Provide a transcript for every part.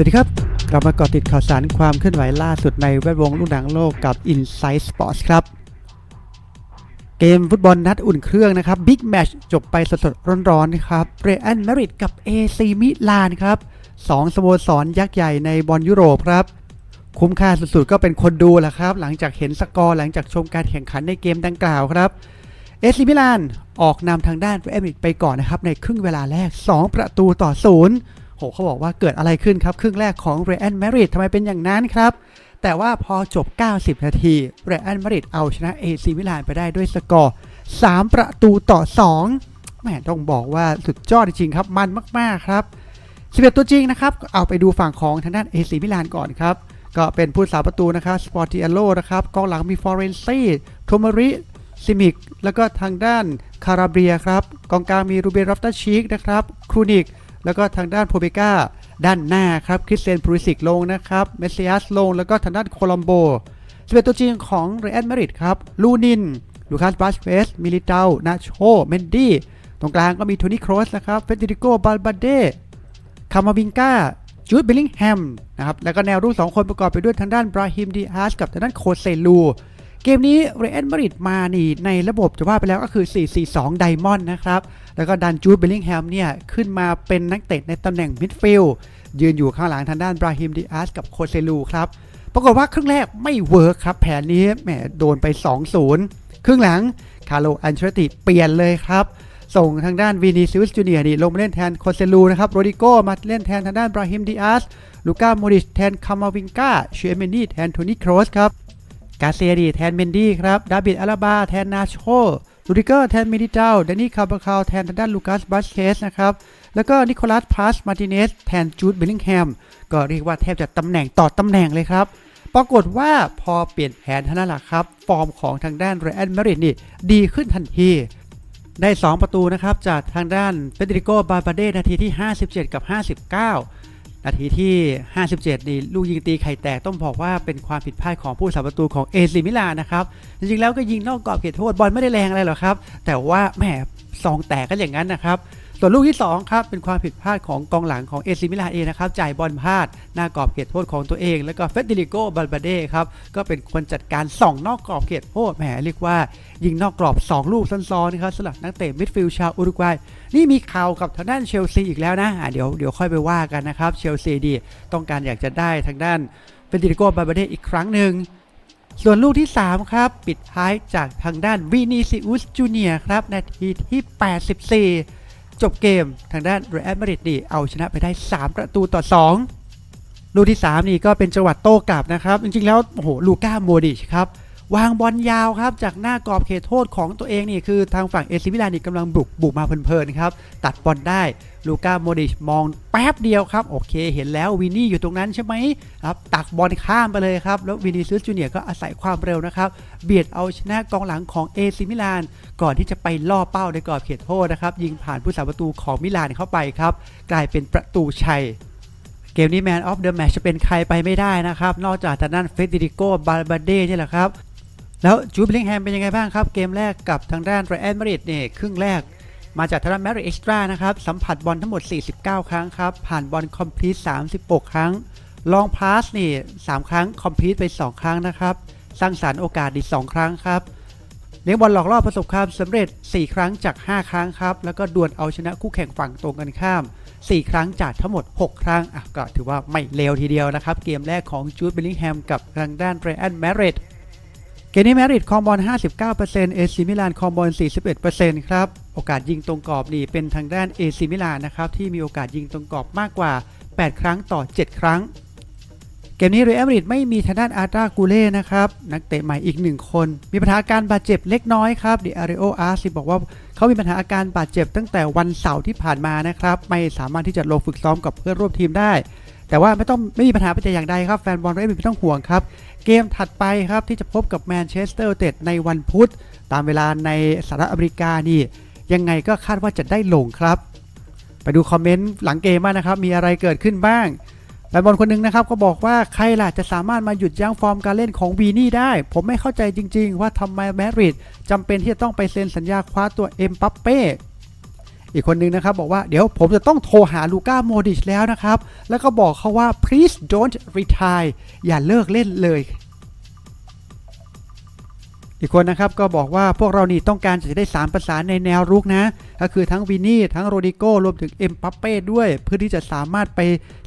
สวัสดีครับ กลับมาเกาะติดข่าวสารความเคลื่อนไหวล่าสุดในแวดวงลูกหนังโลกกับ Inside Sports ครับ เกมฟุตบอลนัดอุ่นเครื่องนะครับบิ๊กแมชจบไปสดๆร้อนๆนครับเรอันมาริดกับ AC มิลานครับสองสโมสรยักษ์ใหญ่ในบอลยุโรปครับ คุ้มค่าสุดๆก็เป็นคนดูแหละครับ หลังจากเห็นสกอร์หลังจากชมการแข่งขันในเกมดังกล่าวครับเอซิมิลานออกนำทางด้านเรอันมาริดไปก่อนนะครับในครึ่งเวลาแรก 2 ประตูต่อศูนย์ โหเขาบอกว่าเกิดอะไรขึ้นครับ ครึ่งแรกของเรอันมาริดทำไมเป็นอย่างนั้นครับ แต่ว่าพอจบ 90 นาทีเรอันมาริดเอาชนะเอซิมิลานไปได้ด้วยสกอร์ 3 ประตูต่อ 2แหม่ต้องบอกว่าสุดยอดจริงครับ มันมาก ๆ ครับ11ตัวจริงนะครับ เอาไปดูฝั่งของทางด้านเอซิมิลานก่อนครับ ก็เป็นผู้สาประตูนะครับสปอร์ติเอโลนะครับกองหลังมีฟอร์เรนซีโทมาริซิมิก แล้วก็ทางด้านคาราเบียครับ กองกลางมีรูเบนรอฟตัสชีกนะครับ ครูนิก แล้วก็ทางด้านโพเบกาด้านหน้าครับคริสเตียนพูริสิกลงนะครับเมสซิอัสลง แล้วก็ทางด้านโคลัมโบ11ตัวจริงของเรอัลมาดริดครับลูนินลูคัสบาสเฟสมิลิเตานาโชเมนดี้ตรงกลางก็มีโทนี่โครสนะครับเฟเดริโกบาลบาเดคามาวิงกาจูดเบลลิงแฮมนะครับแล้วก็แนวรุ่งสองคนประกอบไปด้วยทางด้านบราฮิมดีอาร์สกับทางด้านโคเซลู เกมนี้เรอัลมาดริดมานี่ในระบบจะว่าไปแล้วก็คือ 4-4-2 ไดมอนด์นะครับ แล้วก็ดันจูดเบลลิงแฮมเนี่ยขึ้นมาเป็นนักเตะในตำแหน่งมิดฟิลด์ยืนอยู่ข้างหลังทางด้านบราฮิมดีอาสกับโคเซลูครับ ปรากฏว่าครึ่งแรกไม่เวิร์คครับ แผนนี้แหมโดนไป 2-0 ครึ่งหลังคาร์โลอันเชลติเปลี่ยนเลยครับ ส่งทางด้านวีนีซิอุสจูเนียร์นี่ลงมาเล่นแทนโคเซลูนะครับโรดิโกมาเล่นแทนทางด้านบราฮิมดีอาสลูก้าโมดิชแทนคามาวิงกาเชเมนี่แทนโทนี่โครสครับ กาเซียดีแทนเมนดี้ครับ ดาบิดอาราบา แทนนาโชลูดิเกอร์แทนเมดิเจ้าแดนนี่คาร์บาคาวแทนทางด้านลูคัสบัสเคสนะครับ แล้วก็นิโคลัสพาสมาติเนสแทนจูดเบลลิงแฮม ก็เรียกว่าแทบจะตำแหน่งต่อตำแหน่งเลยครับ ปรากฏว่าพอเปลี่ยนแผนท่านั้นแหละครับ ฟอร์มของทางด้านเรอัลมาริดนี่ดีขึ้นทันทีได้ 2 ประตูนะครับ จากทางด้านเฟเดริโก บาบาเด นาทีที่ 57 กับ 59 นาทีที่ 57 นี่ลูกยิงตีไข่แตกต้องบอกว่าเป็นความผิดพลาดของผู้สาประตูของเอซิมิลานะครับ จริงๆแล้วก็ยิงนอกกรอบเขตโทษบอลไม่ได้แรงอะไรหรอกครับ แต่ว่าแหมซองแตกก็อย่างนั้นนะครับ ส่วนลูกที่ 2 ครับ เป็นความผิดพลาดของกองหลังของเอซิมิลานเองนะครับ จ่ายบอลพลาด หน้ากรอบเขตโทษของตัวเอง แล้วก็เฟเดริโกบาลบาเดครับ ก็เป็นคนจัดการส่องนอกกรอบเขตโทษแหมเรียกว่า ยิงนอกกรอบ 2 ลูกซ้อนๆนะครับสำหรับนักเตะมิดฟิลด์ชาวอุรุกวัย นี่มีข่าวกับทางด้านเชลซีอีกแล้วนะะเดี๋ยวเดี๋ยวค่อยไปว่ากันนะครับเชลซีดีต้องการอยากจะได้ทางด้านเฟเดริโกบาลบาเดอีกครั้งหนึ่งส่วนลูกที่ 3 ครับ ปิดท้ายจากทางด้านวินิซิอุสจูเนียครับนาทีที่ 84 จบเกมทางด้านเรอัลมาดริดนี่เอาชนะไปได้ 3 ประตูต่อ 2 ลูกที่ 3 นี่ก็เป็นจังหวัดโต้กลับนะครับ จริงๆแล้วโอ้โหลูก้าโมดิชครับ วางบอลยาวครับ จากหน้ากรอบเขตโทษของตัวเองนี่คือทางฝั่งเอซิมิลานนี่กำลังบุกบุกมาเพลินๆครับ ตัดบอลได้ลูก้าโมดิชมองแป๊บเดียวครับ โอเค เห็นแล้ววินนี่อยู่ตรงนั้นใช่ไหมครับตักบอลข้ามไปเลยครับ แล้ววินิซิอุสจูเนียก็อาศัยความเร็วนะครับ เบียดเอาชนะกองหลังของเอซิมิลาน ก่อนที่จะไปล่อเป้าในกรอบเขตโทษนะครับ ยิงผ่านผู้สาประตูของมิลานเข้าไปครับ กลายเป็นประตูชัยเกมนี้แมนออฟเดอะแมชจะเป็นใครไปไม่ได้นะครับ นอกจากทางด้านเฟเดริโกบาลบาเด้นี่แหละครับ แล้วจูบิลิงแฮมเป็นยังไงบ้างครับ เกมแรกกับทางด้านไรอันมาริดเนี่ยครึ่งแรก มาจากทางด้านแมริเอ็กซ์ตร้านะครับ สัมผัสบอลทั้งหมด 49 ครั้งครับ ผ่านบอลคอมพลีท36 ครั้ง ลองพาสนี่ 3 ครั้ง คอมพลีทไป 2 ครั้งนะครับ สร้างสารรค์โอกาสดี2ครั้งครับเลี้ยงบอลหลอกล่อประสบความสำเร็จ 4 ครั้งจาก 5 ครั้งครับ แล้วก็ดวลเอาชนะคู่แข่งฝั่งตรงกันข้าม 4 ครั้งจากทั้งหมด 6 ครั้งอะก็ถือว่าไม่เลวทีเดียวนะครับ เกมแรกของจูดเบลลิงแฮมกับทางด้านไรอันแมริด เกมนี้แมริดคอมบอล59%เอซิมิลานคอมบอล41%ครับ โอกาสยิงตรงกรอบนี่เป็นทางด้านเอซิมิลานนะครับที่มีโอกาสยิงตรงกรอบมากกว่า 8 ครั้งต่อ 7 ครั้ง เกมนี้เรอัลมาดริดไม่มีทางด้านอาร์ตากูเล่นะครับ นักเตะใหม่อีกหนึ่งคน มีปัญหาอาการบาดเจ็บเล็กน้อยครับดิอาริโออาร์ซิบอกว่าเขามีปัญหาอาการบาดเจ็บตั้งแต่วันเสาร์ที่ผ่านมานะครับ ไม่สามารถที่จะลงฝึกซ้อมกับเพื่อนร่วมทีมได้ แต่ว่าไม่ต้องไม่มีปัญหาไปแต่อย่างใดครับแฟนบอลเรอัลมาดริดไม่ต้องห่วงครับ เกมถัดไปครับที่จะพบกับแมนเชสเตอร์ยูไนเต็ดในวันพุธ ตามเวลาในสหรัฐอเมริกานี่ยังไงก็คาดว่าจะได้ลงครับ ไปดูคอมเมนต์หลังเกมบ้างนะครับ มีอะไรเกิดขึ้นบ้างแฟนบอลคนหนึงนะครับก็บอกว่าใครล่ะจะสามารถมาหยุดยั้งฟอร์มการเล่นของวีนี่ได้ ผมไม่เข้าใจจริง ๆ ว่าทำไมแมดริดจำเป็นที่จะต้องไปเซ็นสัญญาคว้าตัวเอ็มปัปเป้ อีกคนนึงนะครับบอกว่าเดี๋ยวผมจะต้องโทรหาลูก้าโมดิชแล้วนะครับ แล้วก็บอกเขาว่า please don't retire อย่าเลิกเล่นเลย อีกคนนะครับก็บอกว่าพวกเรานี่ต้องการจะได้ 3 ประสานในแนวรุกนะ ก็คือทั้งวินนี่ ทั้งโรดิโก้รวมถึงเอ็มปัปเป้ด้วย เพื่อที่จะสามารถไป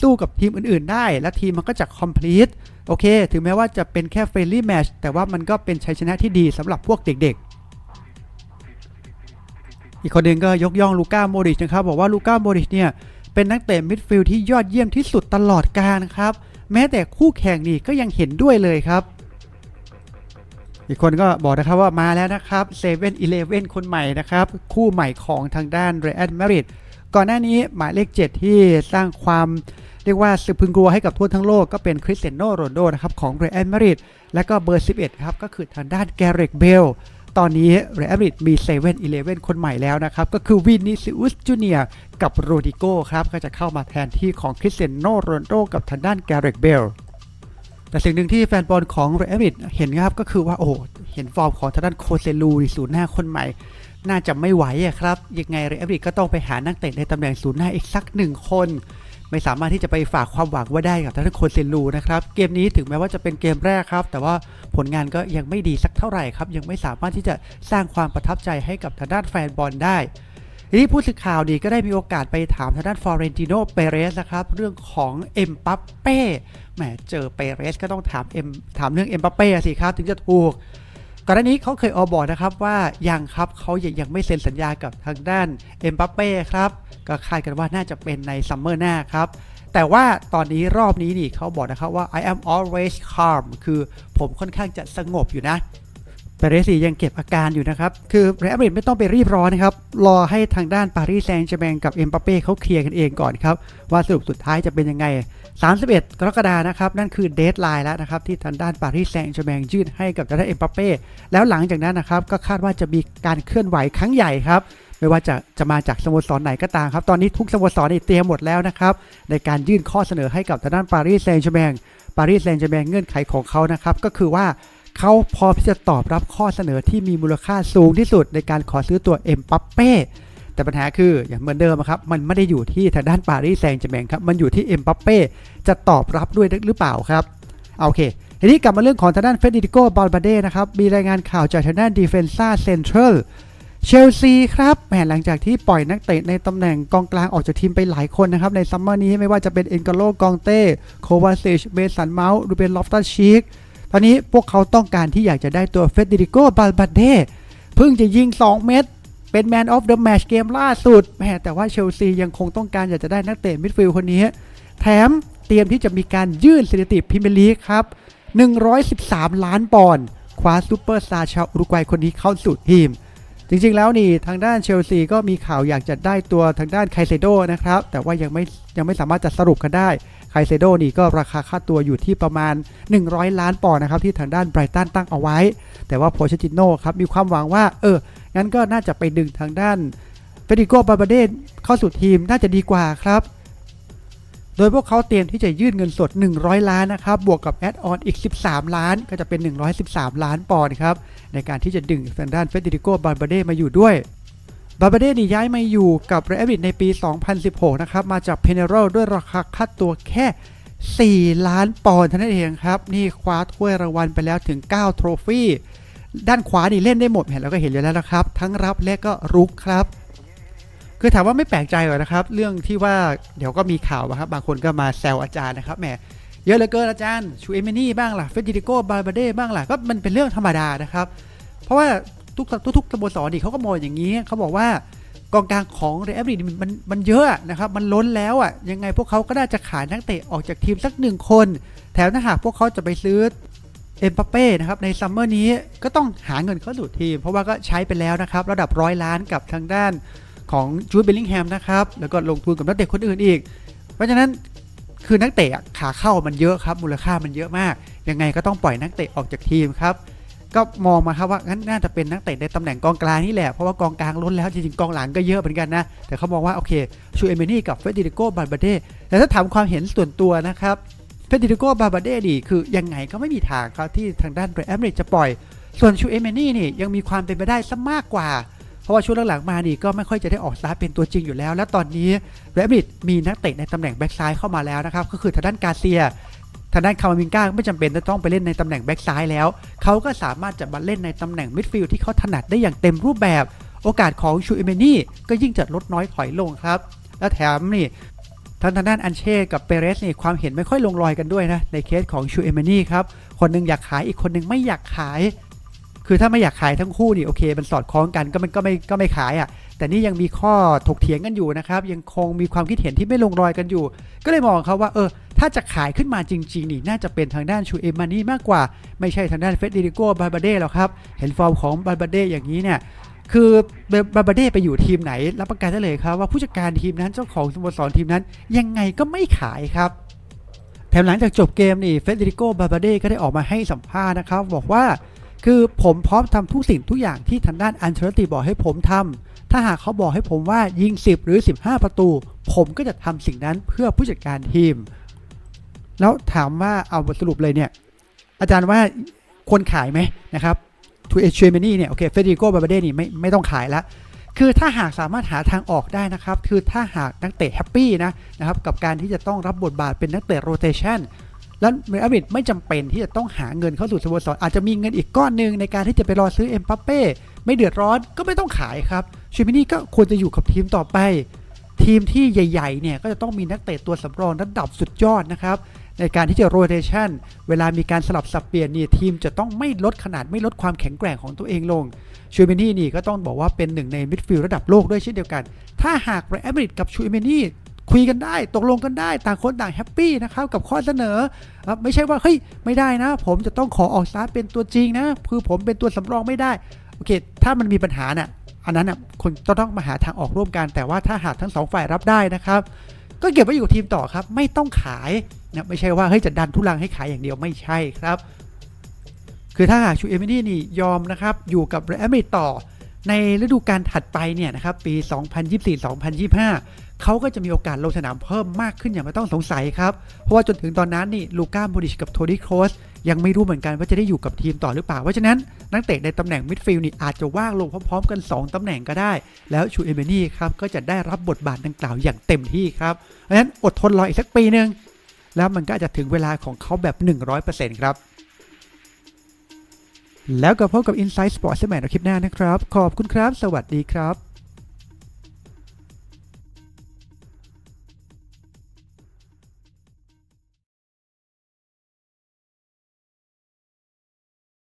สู้กับทีมอื่นๆ ได้ และทีมมันก็จะ complete โอเค ถึงแม้ว่าจะเป็นแค่ friendly match แต่ว่ามันก็เป็นชัยชนะที่ดีสำหรับพวกเด็กๆ อีกคนหนึ่งก็ยกย่องลูก้าโมดริชนะครับบอกว่าลูก้าโมดริชเนี่ยเป็นนักเตะมิดฟิลด์ที่ยอดเยี่ยมที่สุดตลอดกาลครับ แม้แต่คู่แข่งนี่ก็ยังเห็นด้วยเลยครับ อีกคนก็บอกนะครับว่ามาแล้วนะครับเซเว่นอีเลฟเว่นคนใหม่นะครับ คู่ใหม่ของทางด้านเรอัลมาดริดก่อนหน้านี้หมายเลข 7 ที่สร้างความเรียกว่าสืบพึงกลัวให้กับทั่วทั้งโลกก็เป็นคริสเตียโนโรนโดนะครับของเรอัลมาดริดและก็เบอร์ 11 ครับ ก็คือทางด้านแกเรกเบล ตอนนี้เรอัลมาดริดมีเซเว่นอีเลฟเว่นคนใหม่แล้วนะครับ ก็คือวินิซิอุสจูเนียกับโรดิโก้ครับ ก็จะเข้ามาแทนที่ของคริสเตียโนโรนโดกับทางด้านแกเรกเบลแต่สิ่งหนึ่งที่แฟนบอลของเรอัลมาดริดเห็นครับก็คือว่าโอ้เห็นฟอร์มของทางด้านโคเซลูศูนย์หน้าคนใหม่ น่าจะไม่ไหวครับยังไงเรอัลมาดริดก็ต้องไปหานักเตะในตำแหน่งศูนย์หน้าอีกสักหนึ่งคน ไม่สามารถที่จะไปฝากความหวังไว่าได้กับทางด้านโคเซนลูนะครับเกมนี้ถึงแม้ว่าจะเป็นเกมแรกครับ แต่ว่าผลงานก็ยังไม่ดีสักเท่าไหร่ครับยังไม่สามารถที่จะสร้างความประทับใจให้กับทางด้านแฟนบอลได้ทีนี้ผู้สื่อข่าวดีก็ได้มีโอกาสไปถามทางด้านฟอเรนติโนเปเรสนะครับเรื่องของเอ็มปัปเป้แหมเจอเปเรสก็ต้องถามเอ็มถามเรื่องเอ็มปัปเป้สิครับถึงจะถูก ก่อนหน้านี้เขาเคยออกบอกนะครับว่ายังครับเขายังยังไม่เซ็นสัญญากับทางด้านเอ็มปัปเป้ครับก็คาดกันว่าน่าจะเป็นในซัมเมอร์หน้าครับแต่ว่าตอนนี้รอบนี้นี่เขาบอกนะครับว่า I am always calm คือผมค่อนข้างจะสงบอยู่นะ เปเรสยังเก็บอาการอยู่นะครับ คือเรอัลมาดริดไม่ต้องไปรีบร้อนนะครับ รอให้ทางด้านปารีสแซงต์แชร์แมงกับเอ็มบัปเป้เขาเคลียร์กันเองก่อนครับ ว่าสรุปสุดท้ายจะเป็นยังไง 31 กรกฎานะครับ นั่นคือเดทไลน์แล้วนะครับ ที่ทางด้านปารีสแซงต์แชร์แมงยื่นให้กับทางด้านเอ็มบัปเป้แล้วหลังจากนั้นนะครับก็คาดว่าจะมีการเคลื่อนไหวครั้งใหญ่ครับไม่ว่าจะจะมาจากสโมสรไหนก็ตามครับ ตอนนี้ทุกสโมสรเตรียมหมดแล้วนะครับ ในการยื่นข้อเสนอให้กับทางด้านปารีสแซงต์แชร์แมงปารีสแซงต์แชร์แมงเงื่อนไขของเขานะครับก็คือว่า เขาพร้อมที่จะตอบรับข้อเสนอที่มีมูลค่าสูงที่สุดในการขอซื้อตัวเอ็มปัปเป้แต่ปัญหาคืออย่างเหมือนเดิมครับมันไม่ได้อยู่ที่ทางด้านปารีสแซงต์แชร์แมงครับมันอยู่ที่เอ็มปัปเป้จะตอบรับด้วยหรือเปล่าครับโอเคทีนี้กลับมาเรื่องของทางด้านเฟเดริโกบอลบาเด้นะครับมีรายงานข่าวจากทางด้านดีเฟนซ่าเซ็นทรัลเชลซีครับแหมหลังจากที่ปล่อยนักเตะในตำแหน่งกองกลางออกจากทีมไปหลายคนนะครับ ในซัมเมอร์นี้ไม่ว่าจะเป็นเอ็นกาโลกองเต้ โควาซิชเบสันเมาส์หรือเป็นลอฟตัสชีก ตอนนี้พวกเขาต้องการที่อยากจะได้ตัวเฟเดริโกบาลบาเดเพิ่งจะยิง 2 เม็ดเป็นแมนออฟเดอะแมชเกมล่าสุดแหมแต่ว่าเชลซียังคงต้องการอยากจะได้นักเตะมิดฟิลด์คนนี้ แถมเตรียมที่จะมีการยื่นสถิติพรีเมียร์ลีกครับ 113 ล้านปอนด์คว้าซูเปอร์สตาร์ชาวอุรุกวัยคนนี้เข้าสู่ทีม จริงๆแล้วนี่ทางด้านเชลซีก็มีข่าวอยากจะได้ตัวทางด้านไคเซโดนะครับ แต่ว่ายังไม่ยังไม่สามารถจะสรุปกันได้ คเซโดนี่ก็ราคาค่าตัวอยู่ที่ประมาณ 100 ล้านปอนด์นะครับที่ทางด้านไบรตันตั้งเอาไว้ แต่ว่าโพชติโน่ครับมีความหวังว่าเอองั้นก็น่าจะไปดึงทางด้านเฟดิโกบาบาเดนเข้าสู่ทีมน่าจะดีกว่าครับโดยพวกเขาเตรียมที่จะยื่นเงินสด 100 ล้านนะครับ บวกกับแอดออนอีก 13 ล้าน ก็จะเป็น 113 ล้านปอนด์ครับ ในการที่จะดึงทางด้านเฟเดริโกบาบาเดมาอยู่ด้วย บาบาเดนี่ย้ายมาอยู่กับเรอัลมาดริดในปี 2016 นะครับ มาจากเพเนโรด้วยราคาค่าตัวแค่ 4 ล้านปอนด์เท่านั้นเองครับ นี่คว้าถ้วยรางวัลไปแล้วถึง 9 โทรฟี่ ด้านขวานี่เล่นได้หมดเห็นแล้วก็เห็นอยู่แล้วนะครับ ทั้งรับและก็รุกครับ คือถามว่าไม่แปลกใจหรอนะครับ เรื่องที่ว่าเดี๋ยวก็มีข่าวมาครับ บางคนก็มาแซวอาจารย์นะครับแหมเยอะเหลือเกินอาจารย์ชูเอเมนี่บ้างล่ะเฟเดริโกบาบาเดบ้างล่ะก็มันเป็นเรื่องธรรมดานะครับ เพราะว่า ทุกทุกสโมสรนี่เขาก็มองอย่างนี้เขาบอกว่ากองกลางของเรอัลมาดริดมันมันเยอะนะครับ มันล้นแล้วอะยังไงพวกเขาก็น่าจะขายนักเตะออกจากทีมสักหนึ่งคน แถมถ้าหากพวกเขาจะไปซื้อเอ็มบัปเป้นะครับในซัมเมอร์นี้ก็ต้องหาเงินเข้าสู่ทีม เพราะว่าก็ใช้ไปแล้วนะครับ ระดับร้อยล้านกับทางด้านของจูดเบลลิงแฮมนะครับ แล้วก็ลงทุนกับนักเตะคนอื่นอีก เพราะฉะนั้นคือนักเตะขาเข้ามันเยอะครับมูลค่ามันเยอะมาก ยังไงก็ต้องปล่อยนักเตะออกจากทีมครับ ก็มองมาครับว่างั้นน่าจะเป็นนักเตะในตำแหน่งกองกลางนี่แหละ เพราะว่ากองกลางล้นแล้วจริงๆกองหลังก็เยอะเหมือนกันนะ แต่เขามองว่าโอเคชูเอเมนี่กับเฟเดริโกบาบาเดแต่ถ้าถามความเห็นส่วนตัวนะครับเฟเดริโกบาบาเดดีคือยังไงก็ไม่มีทางครับที่ทางด้านเรอัลมาดริดจะปล่อย ส่วนชูเอเมนี่นี่ยังมีความเป็นไปได้ซะมากกว่าเพราะว่าช่วงหลังๆมานี่ก็ไม่ค่อยจะได้ออกสตาร์เป็นตัวจริงอยู่แล้ว และตอนนี้เรอัลมาดริดมีนักเตะในตำแหน่งแบ็กซ้ายเข้ามาแล้วนะครับ ก็คือทางด้านกาเซีย ทางด้านคาร์มิงก้าไม่จำเป็นจะต้องไปเล่นในตำแหน่งแบ็กซ้ายแล้ว เขาก็สามารถจะมาเล่นในตำแหน่งมิดฟิลด์ที่เขาถนัดได้อย่างเต็มรูปแบบ โอกาสของชูเอเมนี่ก็ยิ่งจะลดน้อยถอยลงครับ และแถมนี่ทั้งทางด้านอันเช่กับเปเรสนี่ความเห็นไม่ค่อยลงรอยกันด้วยนะในเคสของชูเอเมนี่ครับคนหนึงอยากขายอีกคนหนึงไม่อยากขาย คือถ้าไม่อยากขายทั้งคู่นี่โอเค มันสอดคล้องกันก็มันก็ไม่ก็ไม่ขายอะแต่นี่ยังมีข้อถกเถียงกันอยู่นะครับยังคงมีความคิดเห็นที่ไม่ลงรอยกันอยู่ ก็เลยมองเขาว่าเออ ถ้าจะขายขึ้นมาจริงๆนี่น่าจะเป็นทางด้านชูเอมานี่มากกว่า ไม่ใช่ทางด้านเฟดดิโกบาบาเด้หรอกครับ เห็นฟอร์มของบาบาเด้อย่างนี้เนี่ยคือบาบาเด้ไปอยู่ทีมไหน รับประกันได้เลยครับว่าผู้จัดการทีมนั้นเจ้าของสโมสรทีมนั้น ยังไงก็ไม่ขายครับแถมหลังจากจบเกมนี่เฟดริโกบาบาเด้ก็ได้ออกมาให้สัมภาษณ์นะครับ บอกว่าคือผมพร้อมทำทุกสิ่งทุกอย่างที่ทางด้านอันเชลติบอกให้ผมทำถ้าหากเขาบอกให้ผมว่ายิง 10 หรือ 15 ประตู ผมก็จะทำสิ่งนั้นเพื่อผู้จัดการทีม แล้วถามว่าเอาบทสรุปเลยเนี่ย อาจารย์ว่าควรขายไหมนะครับทูเอชเชมนี่เนี่ยโอเคเฟเดริโกบาบาเดนี่ไม่ไม่ต้องขายละคือถ้าหากสามารถหาทางออกได้นะครับ คือถ้าหากนักเตะแฮปปี้นะนะครับกับการที่จะต้องรับบทบาทเป็นนักเตะโรเตชันแล้วเรอัลมาดริดไม่จำเป็นที่จะต้องหาเงินเข้าสู่สโมสรอาจจะมีเงินอีกก้อนหนึ่งในการที่จะไปรอซื้อเอ็มบัปเป้ไม่เดือดร้อนก็ไม่ต้องขายครับชิมินี่ก็ควรจะอยู่กับทีมต่อไป ทีมที่ใหญ่ๆเนี่ยก็จะต้องมีนักเตะตัวสำรองระดับสุดยอดนะครับ ในการที่จะโรเ t ชันเวลามีการสลับสับเปลี่ยนนี่ทีมจะต้องไม่ลดขนาดไม่ลดความแข็งแกร่งของตัวเองลงชูเมนี่นี่ก็ต้องบอกว่าเป็นหนึ่งในมิดฟิลด์ระดับโลกด้วยเช่นเดียวกัน ถ้าหากไรอัลมาดริดกับชูเมนี่คุยกันได้ตกลงกันได้ ต่างคนต่างแฮปปี้นะครับกับข้อเสนอ ไม่ใช่ว่าเฮ้ยไม่ได้นะ ผมจะต้องขอออกสตาร์ทเป็นตัวจริงนะคือผมเป็นตัวสำรองไม่ได้โอเค ถ้ามันมีปัญหาน่ะอันนั้นน่ะคนต้องมาหาทางออกร่วมกัน แต่ว่าถ้าหากทั้งสองฝ่ายรับได้นะครับ ก็เก็บไว้อยู่กับทีมต่อครับ ไม่ต้องขาย นะไม่ใช่ว่าเฮ้ยจะดันทุลังให้ขายอย่างเดียวไม่ใช่ครับ คือถ้าหากชูเอมินี่นี่ยอมนะครับอยู่กับเรอัลมาดริดต่อในฤดูกาลถัดไปเนี่ยนะครับปี 2024-2025 เขาก็จะมีโอกาสลงสนามเพิ่มมากขึ้นอย่างไม่ต้องสงสัยครับ เพราะว่าจนถึงตอนนั้นนี่ลูก้าโมดิชกับโทนี่โครสยังไม่รู้เหมือนกันว่าจะได้อยู่กับทีมต่อหรือเปล่า เพราะฉะนั้นนักเตะในตำแหน่งมิดฟิลด์นี่อาจจะว่างลงพร้อมๆกัน 2ตำแหน่งก็ได้ แล้วชูเอเมนี่ครับก็จะได้รับบทบาทดังกล่าวอย่างเต็มที่ครับ เพราะฉะนั้นอดทนรออีกสักปีหนึ่ง แล้วมันก็อาจจะถึงเวลาของเขาแบบ 100%ครับ แล้วก็พบกับ Inside Sports สมัยในคลิปหน้านะครับ ขอบคุณครับ สวัสดีครับ